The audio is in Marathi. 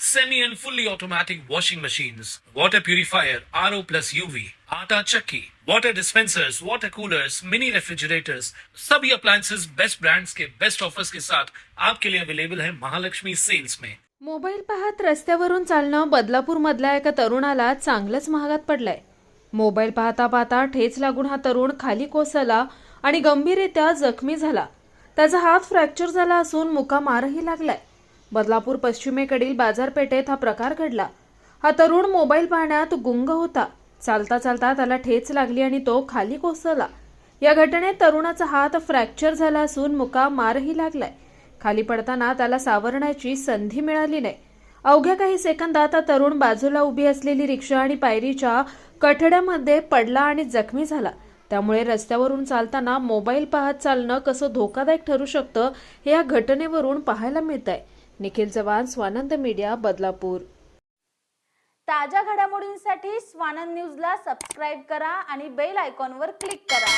semi and fully automatic washing machines, water purifier, RO plus UV, आटा चक्की, water dispensers, water coolers, mini refrigerators, सभी appliances. बेस्ट brands के बेस्ट ऑफर्स के साथ आपके लिए अवेलेबल है महालक्ष्मी सेल्स में मोबाईल पाहत रस्त्यावरून चालणं बदलापूर मधल्या एका तरुणाला चांगलंच महागात पडलंय. मोबाईल पाहता पाहता ठेच लागून हा तरुण खाली कोसळला आणि गंभीररित्या जखमी झाला. त्याचा हात फ्रॅक्चर झाला असून मुकामारही लागलाय. बदलापूर पश्चिमेकडील बाजारपेठेत हा प्रकार घडला. हा तरुण मोबाईल पाहण्यात गुंग होता. चालता चालता त्याला ठेच लागली आणि तो खाली कोसळला. या घटनेत तरुणाचा हात फ्रॅक्चर झाला असून मुका मारही लागलाय. खाली पडताना त्याला सावरण्याची संधी मिळाली नाही. अवघ्या काही सेकंदात तरुण बाजूला उभी असलेली रिक्षा आणि पायरीच्या कठड्यामध्ये पडला आणि जखमी झाला. त्यामुळे रस्त्यावरून चालताना मोबाईल पाहत चालणं कसं धोकादायक ठरू शकतं हे या घटनेवरून पाहायला मिळत आहे निखिल चव्हाण स्वानंद मीडिया बदलापूर. ताज्या घडामोडींसाठी स्वानंद न्यूजला सबस्क्राईब करा आणि बेल आयकॉनवर क्लिक करा.